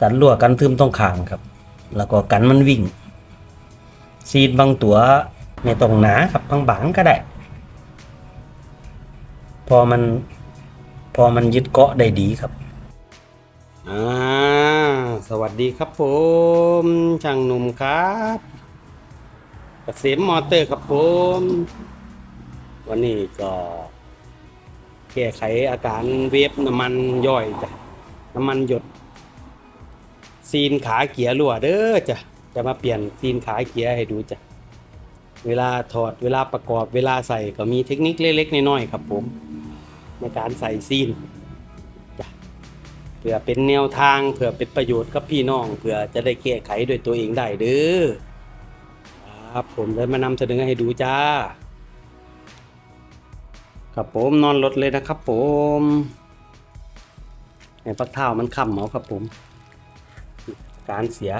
กันรั่วกันทึมต้องขางครับ แล้วก็กันมันวิ่ง ซีดบางตัวไม่ต้องหนาครับบางๆก็ได้ พอมันพอมันยึดเกาะได้ดีครับอ่าสวัสดีครับผมช่างหนุ่มครับเกษมมอเตอร์ครับผม วันนี้ก็แก้ไขอาการเวฟน้ำมันย่อยจ้ะน้ำมันหยด ซีนขาเกียร์รั่วเด้อจ้ะจะมาเปลี่ยนซีนขาเกียร์ให้ดูจ้ะเวลาถอดเวลาประกอบเวลาใส่ก็มีเทคนิคเล็กๆน้อยๆครับ ผม ในการใส่ซีนจ้ะเพื่อเป็นแนวทางเพื่อเป็นประโยชน์กับพี่น้องเพื่อจะได้แก้ไขด้วยตัวเองได้เด้อครับผมเลยมานำเสนอให้ดูจ้าครับผมนอนรถเลยนะครับ ผมให้ปักเท้ามันค่ำเอาครับผม การเสีย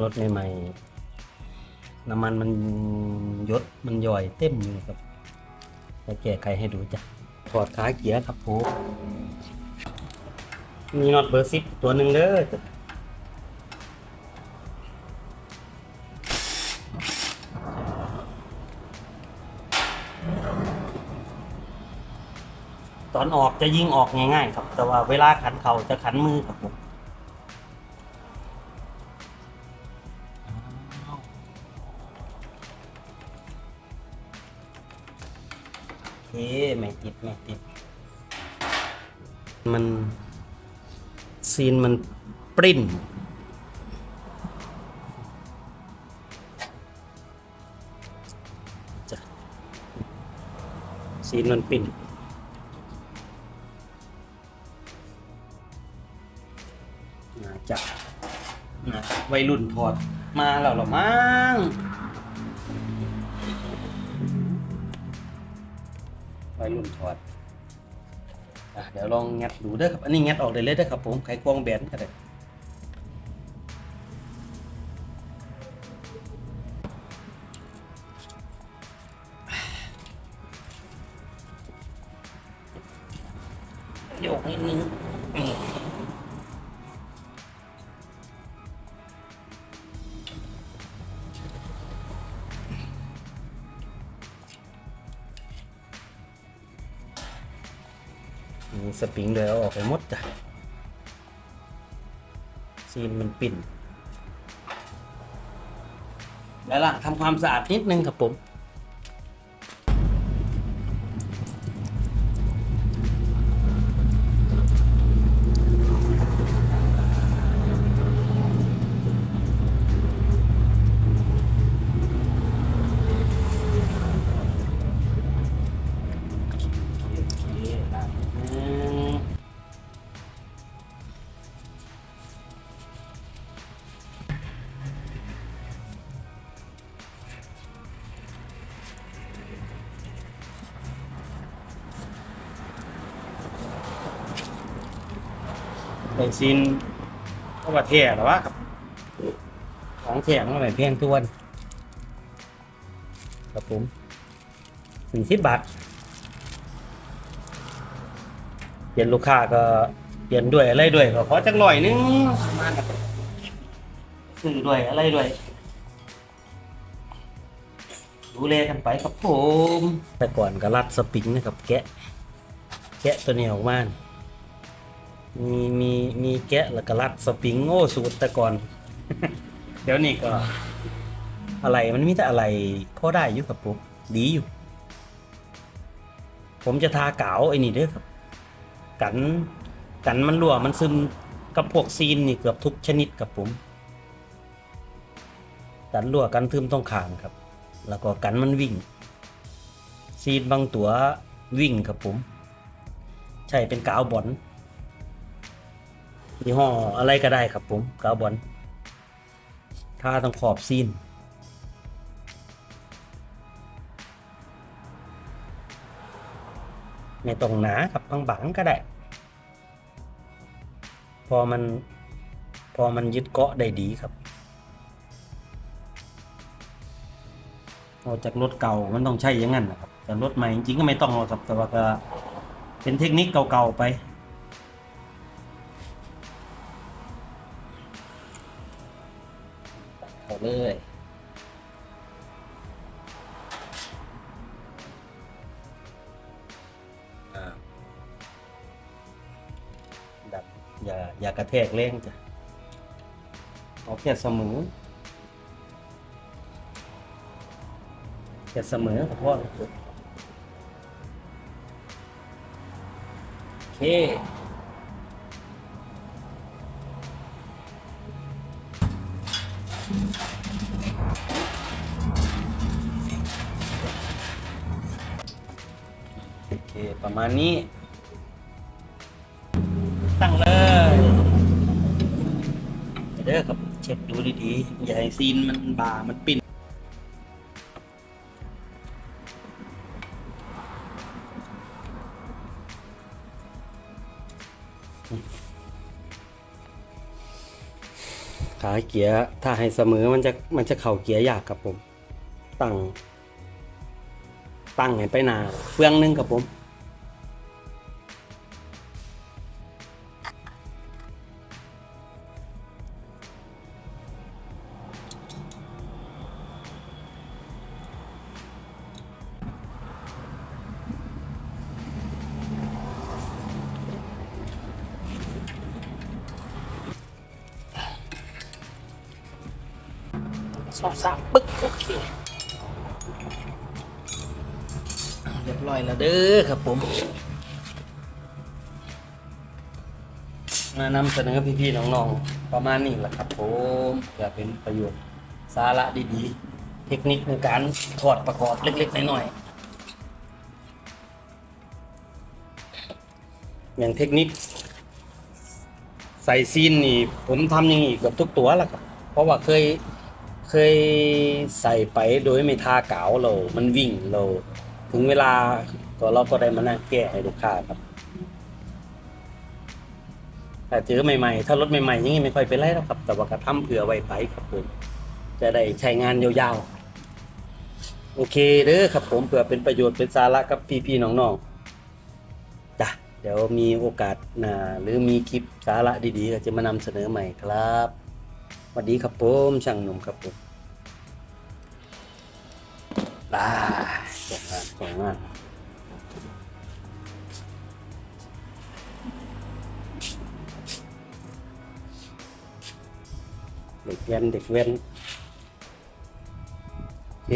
รถใหม่ๆน้ำมันมันยดมันย่อยเต็มอยู่ครับจะแก้ไขให้ดูจ้ะถอดขาเกียร์ครับผมมีน็อตเบอร์สิบตัวหนึ่งเด้อตอนออกจะยิงออกง่ายๆครับ แต่ว่าเวลาขันเขาจะขันมือครับผม ไม่ติดไม่ติด มันซีนมันปริ้นจ้ะซีนมันปริ้นน่าจะนะวัยรุ่นถอดมาแล้วเหรอมั้ง วัยรุ่นถอดอะเดี๋ยวลองงัดดูเด้อครับ อันนี้งัดออกได้เลยเด้อครับผมไขควงแบนก็ได้โยกนิดนึง สปริงเลยเอาออกไปหมดจ้ะซีนมันปิ่น แล้วล่ะทำความสะอาดนิดนึงครับผม ไอซินก็ว่าเท่หรอวะครับของแถมก็ไม่แพงทุกวันครับผมสี่สิบบาทเปลี่ยนลูกค้าก็เปลี่ยนด้วยอะไรด้วยก็ขอจักหน่อยนึงมาซื้อด้วยอะไรด้วยดูแลกันไปครับผม แต่ก่อนก็รัดสปริงนะครับ แกะ แกะตัวนี้ออกมา มีมีมีแกะแล้วก็รัดสปริงโอ้สูตรแต่ก่อน เดี๋ยวนี้ก็ อะไรมันมีแต่อะไรพอได้อยู่ครับผมดีอยู่ ผมจะทากาวไอ้นี่ด้อครับ กันกันมันรั่วมันซึมกับพวกซีนนี่เกือบทุกชนิดครับผม กันรั่วกันทึมต้องขางครับ แล้วก็กันมันวิ่ง ซีนบางตัววิ่งครับผม ใช่เป็นกาวบอล ยี่ห้ออะไรก็ได้ครับผมกาวบอลถ้าต้องขอบซีนไม่ต้องหนาครับบางๆก็ได้ พอมันพอมันยึดเกาะได้ดีครับออกจากรถเก่ามันต้องใช้อย่างนั้นนะครับแต่รถใหม่จริงๆก็ไม่ต้องหรอกครับแต่ว่าก็เป็นเทคนิคเก่าๆไป เอาเลยอ่าดับอย่าอย่ากระแทกแรงจ้ะเอาแค่เสมอแค่เสมอก็พอแล้วโอเคโอเค ประมาณนี้ ตั้งเลยเด้อครับเช็คดูดีๆ อย่าให้ซีนมันบามันปิ่นขาเกียร์ถ้าให้เสมอมันจะมันจะเข่าเกียร์ยากครับผม ตั้งตั้งให้ไปหนาเฟืองหนึงครับผม สองสามปึ๊กโอเคเรียบร้อยแล้วเด้อครับผมมานำเสนอพี่ๆน้องๆประมาณนี้แหละครับผมเพื่อเป็นประโยชน์สาระดีๆ เทคนิคในการถอดประกอบเล็กๆน้อยๆอย่างเทคนิค ใส่ซีนนี่ ผมทำอย่างนี้เกับทุกตัวแหละครับ เพราะว่าเคย ยใส่ไปโดยไม่ทากาวเรา มันวิ่งเรา ถึงเวลาตัวเราก็ได้มานั่งแก้ให้ลูกค้าครับแต่เจอใหม่ๆ ถ้ารถใหม่ๆอยังนี้ไม่ค่อยเป็นไรหรอกครับ แต่ว่าก็ทำเผื่อไว้ไปครับผมจะได้ใช้งานยาวๆ โอเคเด้อครับผมเผื่อเป็นประโยชน์เป็นสาระกับพี่ๆน้องๆจ้ะเดี๋ยวมีโอกาสน้าหรือมีคลิปสาระดีๆก็จะมานำเสนอใหม่ครับสวัสดีครับผมช่างหนุ่มครับผม ลาส่งงากส่งงานเด็กเว้นเด็กเว้นโอเค